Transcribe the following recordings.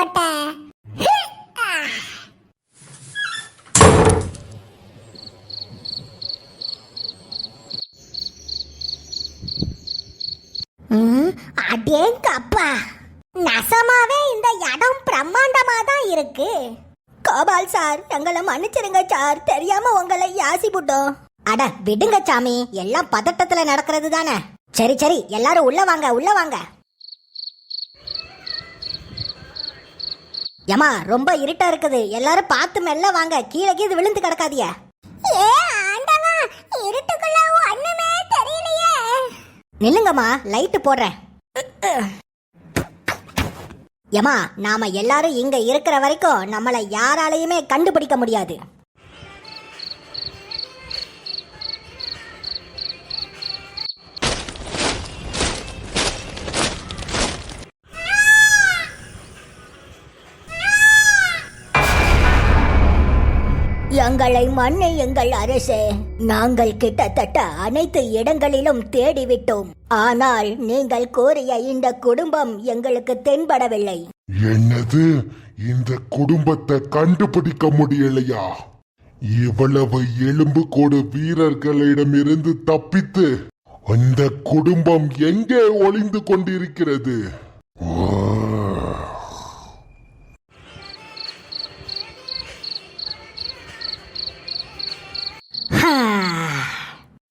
சரிப்பா மொட்டை நசமாவே இந்த இடம் பிரம்மாண்டமா தான் இருக்கு. கோபால் சார் எங்களை மன்னிச்சிருங்க சார். தெரியாம உங்களை யாசி புட்டோம் அட விடுங்க சாமி. எல்லாம் பதட்டத்துல நடக்கிறது தானே சரி சரி எல்லாரும் உள்ள வாங்க உள்ள வாங்க. ஏமா ரொம்ப இருட்டா இருக்குது. எல்லாரும் பார்த்து மெல்ல வாங்க. கீழே கீழே விழுந்து கிடக்காதிய ஏ ஆண்டவா இருட்டுக்குள்ள ஒண்ணுமே தெரியலையே. நில்லுங்கம்மா லைட்டு போடுறேன். ஏமா நாம எல்லாரும் இங்க இருக்கிற வரைக்கும் நம்மளை யாராலையுமே கண்டுபிடிக்க முடியாது. தங்களை மன்னியுங்கள் எங்கள் அரசே. நாங்கள் கிட்டத்தட்ட அனைத்து இடங்களிலும் தேடிவிட்டோம். ஆனால் நீங்கள் கோரிய இந்த குடும்பம் எங்களுக்கு தென்படவில்லை. என்னது? இந்த குடும்பத்தை கண்டுபிடிக்க முடியலையா? இவ்வளவு எலும்புக்கூடு வீரர்களிடமிருந்து தப்பித்து அந்த குடும்பம் எங்கே ஒளிந்து கொண்டிருக்கிறது? ஓ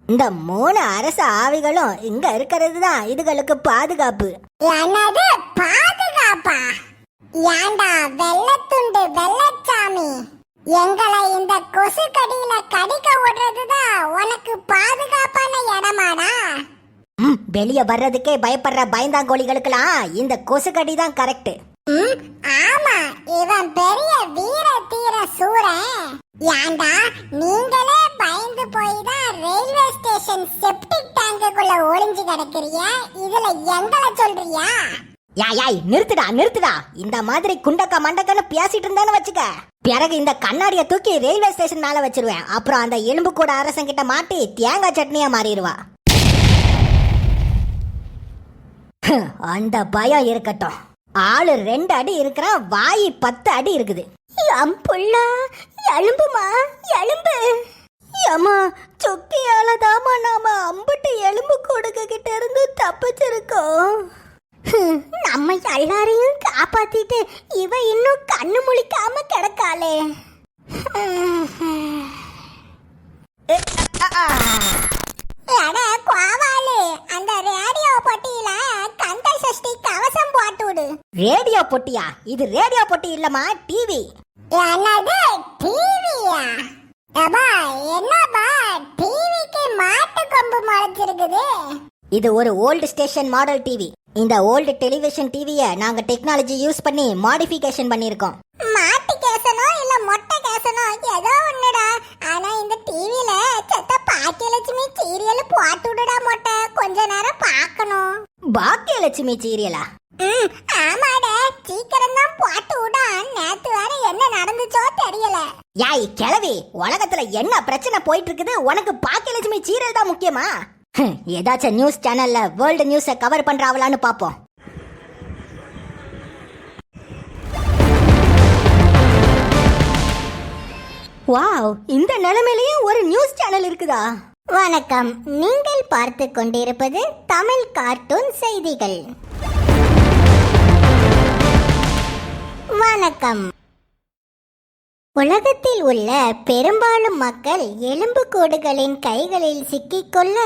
இந்த மூணு அரசு ஆவிகளும் இங்க இருக்கிறது தான் இதுகளுக்கு பாதுகாப்பு. என்னது பாதுகாப்பா? ஏண்டா வெள்ளத்துண்டு வெள்ளச்சாமி? எங்களை இந்த கொசு கடியில கடிக்க விடுறதுதான் உனக்கு பாதுகாப்பான இடமாடா? வெளிய வர்றதுக்கே பயப்படுற பயந்தாங்கோழிகளுக்கெல்லாம் இந்த கொசுக்கடி தான் கரெக்ட் ஆமா இவன் பெரிய வீர தீர சூரன். ஏண்டா நீங்களே பயந்து போய் தான் ரயில்வே ஸ்டேஷன் செப்டிக் டேங்குக்குள்ள ஒளிஞ்சு கிடக்குறிய? இதுல எங்களை சொல்றியா? யாய் யாய் நிறுத்துடா நிறுத்துடா. இந்த மாதிரி குண்டக்க மண்டக்கன்னு பேசிட்டு இருந்தான்னு வச்சுக்க. பிறகு இந்த கண்ணாடிய தூக்கி ரயில்வே ஸ்டேஷன் மேல வச்சிருவேன். அப்புறம் அந்த எலும்பு கூட அரசன் கிட்ட மாட்டி தேங்காய் சட்னியா மாறிடுவா. அந்த பயம் இருக்கட்டும். ஆளு ரெண்டு அடி இருக்கிறான் வாய் பத்து அடி இருக்குது. புள்ள எலும்புமா? எலும்பு. ஏமா சொக்கியால தாமா நாம அம்புட்டு எலும்பு கொடுக்க கிட்ட இருந்து தப்பிச்சிருக்கோம். நம்ம எல்லாரையும் காப்பாத்திட்டு இவ இன்னும் கண்ணு முழிக்காம கிடக்காளே. அட குவாவாலு அந்த ரேடியோ பொட்டியில கந்த சஷ்டி கவசம் போட்டு விடு ரேடியோ பொட்டியா? இது ரேடியோ பொட்டி இல்லம்மா டிவி. என்னது டிவியா? அப்பா என்னப்பா? டிவிக்கு மாட்டு கொம்பு முளைச்சிருக்குது இது ஒரு ஓல்டு ஸ்டேஷன் மாடல் டிவி. இந்த ஓல்டு டெலிவிஷன் டிவியை நாங்க டெக்னாலஜி யூஸ் பண்ணி மாடிஃபிகேஷன் பண்ணியிருக்கோம் மாட்டு கேசனோ இல்ல மொட்டை கேசனோ ஏதோ ஒண்ணுடா. ஆனா இந்த டிவில செத்த பாக்கியலட்சுமி சீரியல் போட்டு விடுடா மொட்டை. கொஞ்ச நேரம் பார்க்கணும். பாக்கியலட்சுமி சீரியலா? ஆமாடா. சீக்கிரம் தான் போட்டு நேத்து வேற என்ன நடந்துச்சோ தெரியல. யாய் கிளவி உலகத்துல என்ன பிரச்சனை போயிட்டு இருக்குது உனக்கு பாக்கியலட்சுமி சீரியல் தான் முக்கியமா? ஏதாச்சும் நியூஸ் சேனல்ல வேர்ல்டு நியூஸை கவர் பண்றாவலான்னு பாப்போம். வாவ் இந்த நிலைமையிலயும் ஒரு நியூஸ் சேனல் இருக்குதா? வணக்கம். நீங்கள் பார்த்து கொண்டிருப்பது தமிழ் கார்ட்டூன் செய்திகள். வணக்கம். உலகத்தில் உள்ள பெரும்பாலும் மக்கள் எலும்புக்கூடுகளின் கைகளில் சிக்கிக்கொள்ள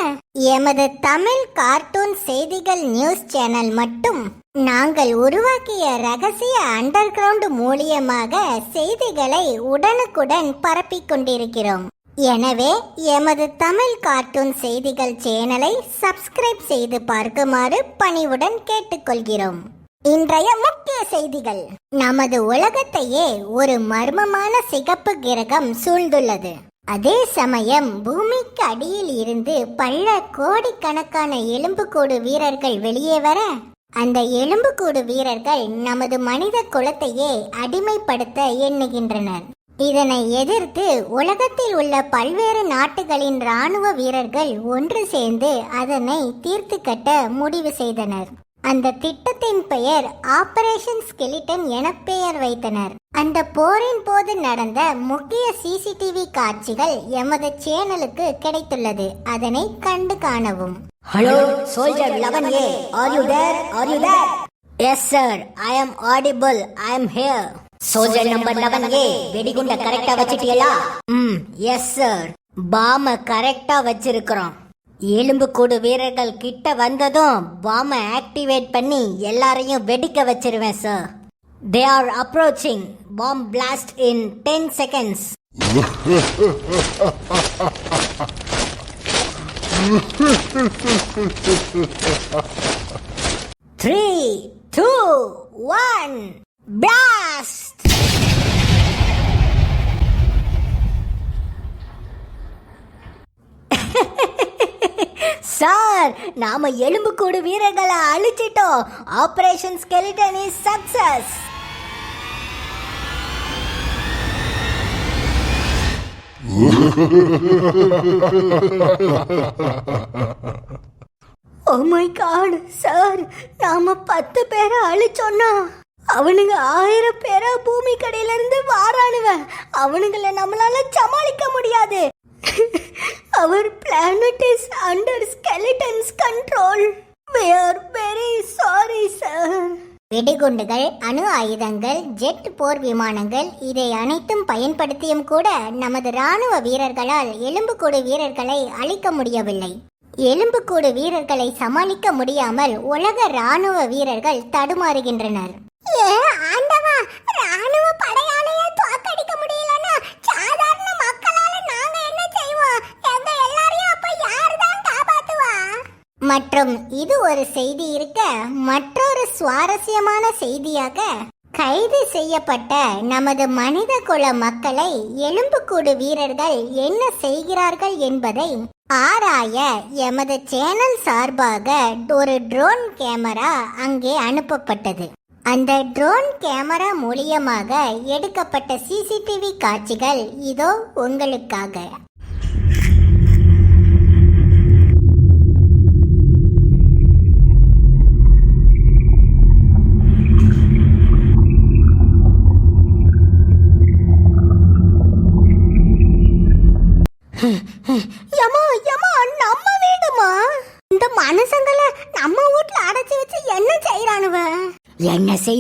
எமது தமிழ் கார்ட்டூன் செய்திகள் நியூஸ் சேனல் மட்டும் நாங்கள் உருவாக்கிய ரகசிய அண்டர் கிரவுண்ட் மூலியமாக செய்திகளை உடனுக்குடன் பரப்பிக் கொண்டிருக்கிறோம். எனவே எமது தமிழ் கார்ட்டூன் செய்திகள் சேனலை சப்ஸ்கிரைப் செய்து பார்க்குமாறு பணிவுடன் கேட்டுக்கொள்கிறோம். இன்றைய முக்கிய செய்திகள். நமது உலகத்தையே ஒரு மர்மமான சிகப்பு கிரகம் சூழ்ந்துள்ளது. அதே சமயம் பூமிக்கு அடியில் இருந்து பல கோடிக்கணக்கான எலும்புக்கூடு வீரர்கள் வெளியே வர அந்த எலும்புக்கூடு வீரர்கள் நமது மனித குலத்தையே அடிமைப்படுத்த எண்ணுகின்றனர். இதனை எதிர்த்து உலகத்தில் உள்ள பல்வேறு நாட்டுகளின் இராணுவ வீரர்கள் ஒன்று சேர்ந்து அதனை தீர்த்து கட்ட முடிவு செய்தனர். அந்த திட்டத்தின் பெயர் ஆபரேஷன் ஸ்கெலிட்டன் என பெயர் வைத்தனர். அந்த போரின் போது நடந்த முக்கிய சிசிடிவி காட்சிகள் எமது சேனலுக்கு கிடைத்துள்ளது. அதனை கண்டு காணவும். Hello soldier eleven A are you there are you there yes sir I am audible I am here soldier number eleven ஏ வெடிகுண்ட கரெக்டா வச்சிட்டீங்களா ம் எஸ் சார் பாம கரெக்டா வச்சிருக்கிறோம். எலும்புக்கூடு வீரர்கள் கிட்ட வந்ததும் பாம ஆக்டிவேட் பண்ணி எல்லாரையும் வெடிக்க வச்சிருவேன் sir they are approaching bomb blast in ten seconds three two one blast sir நாம எலும்புக்கூடு வீரர்களை அழிச்சிட்டோம். Operation skeleton is success oh my god sir நாம பத்து பேரை அழிச்சோன்னா அவனுங்க ஆயிரம் பேரை பூமி கடையில இருந்து வாரானுவன் அவனுங்கள நம்மளால சமாளிக்க முடியாது. Our planet is under skeletons control we are very sorry sir வெடிகுண்டுகள் அணு ஆயுதங்கள் ஜெட் போர் விமானங்கள் இதை அனைத்தும் பயன்படுத்தியும் கூட நமது ராணுவ வீரர்களால் எலும்புக்கூடு வீரர்களை அழிக்க முடியவில்லை. எலும்புக்கூடு வீரர்களை சமாளிக்க முடியாமல் உலக ராணுவ வீரர்கள் தடுமாறுகின்றனர். மற்றும் இது ஒரு செய்தி இருக்க மற்றொரு சுவாரஸ்யமான செய்தியாக கைது செய்யப்பட்ட நமது மனித குல மக்களை எலும்புக்கூடு வீரர்கள் என்ன செய்கிறார்கள் என்பதை ஆராய எமது சேனல் சார்பாக ஒரு ட்ரோன் கேமரா அங்கே அனுப்பப்பட்டது. அந்த ட்ரோன் கேமரா மூலியமாக எடுக்கப்பட்ட சிசிடிவி காட்சிகள் இதோ உங்களுக்காக.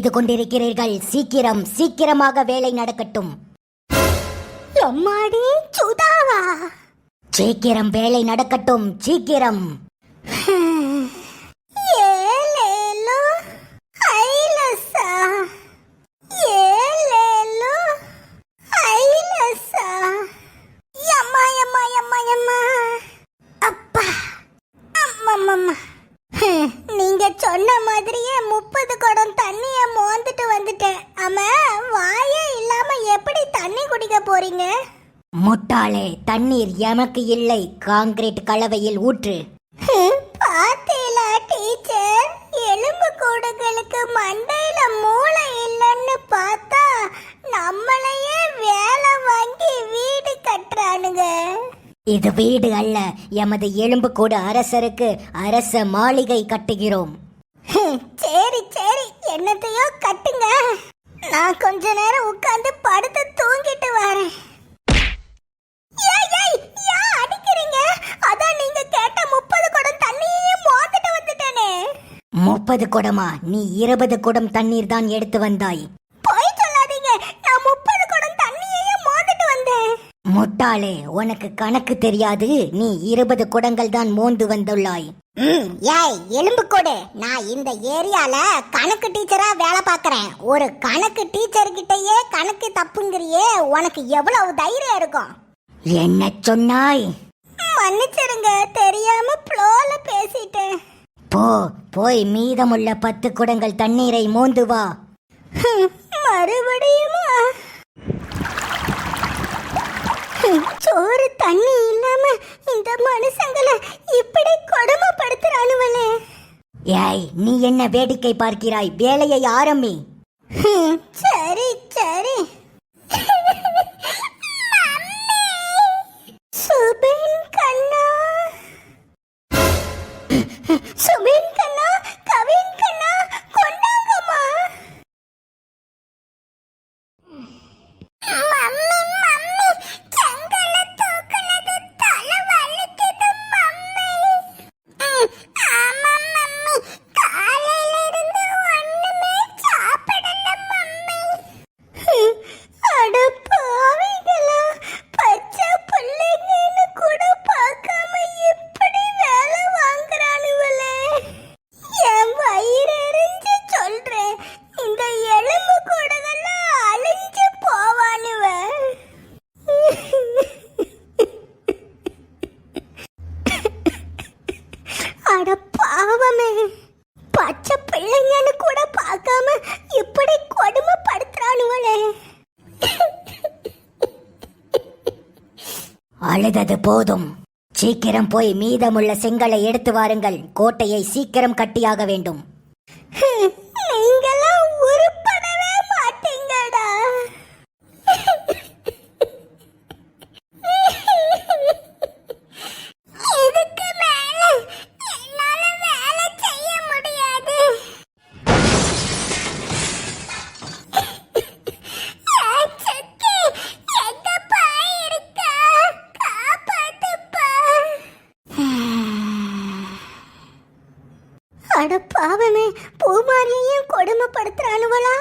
செய்து கொண்டிருக்கிறீர்கள். சீக்கிரம் சீக்கிரமாக வேலை நடக்கட்டும். எம்மாடி சுதாவா? சீக்கிரம் வேலை நடக்கட்டும் சீக்கிரம் ஏலேலோ ஐலசா ஏலேலோ ஐலசா யம்மா யம்மா யம்மா யம்மா அப்பா அம்மம்மம்மா ஹம், நீங்க சொன்ன மாதிரியே முப்பது குடம் தண்ணிய மோந்துட்டு வந்துட்டேன் ஆமா வாயே இல்லாம எப்படி தண்ணி குடிக்க போறீங்க? முட்டாளே தண்ணீர் எமக்கு இல்லை. காங்கிரீட் கலவையில் ஊற்று. பாத்தீங்களா டீச்சர். எலும்பு கூடுகளுக்கு மண்டையில மூளை இல்லைன்னு பார்த்தா நம்மளையே வேலை வாங்கி வீடு கட்டுறானுங்க. இது வீடு அல்ல எமது எலும்புக்கூடு அரசருக்கு அரச மாளிகை கட்டுகிறோம். சரி சரி. என்னத்தையோ கட்டுங்க. நான் கொஞ்ச நேரம் உட்கார்ந்து படுத்து தூங்கிட்டு வரேன். ஏய், ஏய், ஏன் அடிக்கிறீங்க? அதான் நீங்க கேட்ட முப்பது குடம் தண்ணியையும் மோந்துட்டு வந்துட்டேனே. முப்பது குடமா? நீ இருபது குடம் தண்ணீர் தான் எடுத்து வந்தாய். பொய் சொல்லாதீங்க. நான் முப்பது குடம் தண்ணியையும் மோந்துட்டு வந்தேன். முட்டாளே உனக்கு கணக்கு தெரியாது. நீ இருபது குடங்கள் தான் மோந்து வந்துள்ளாய். ஏய் எலும்பு கொடு. நான் இந்த ஏரியால கணக்கு டீச்சரா வேலை பார்க்கறேன். ஒரு கணக்கு டீச்சர் கிட்டயே கணக்கு தப்புங்கிறியே உனக்கு எவ்வளவு தைரியம் இருக்கும்? என்ன சொன்னாய்? மன்னிச்சிருங்க தெரியாம ப்ளோல பேசிட்டேன். போ போய் மீதமுள்ள பத்து குடங்கள் தண்ணீரை மோந்து வா. மறுபடியுமா? சோறு தண்ணி இல்லாம இந்த மனுஷங்களை இப்படி கொடுமைப்படுத்துறானுவனே ஏய் நீ என்ன வேடிக்கை பார்க்கிறாய்? வேலையை ஆரம்பி. சரி சரி. சுபின் கண்ணா. பார்க்காம. பச்சை பிள்ளைங்கன்னு கூட பார்க்காம இப்படி கொடுமைப்படுத்துறானுங்களே. அழுதது போதும். சீக்கிரம் போய் மீதமுள்ள செங்கலை எடுத்து வாருங்கள். கோட்டையை சீக்கிரம் கட்டியாக வேண்டும். கொடுமைப்படுத்துறானுவளா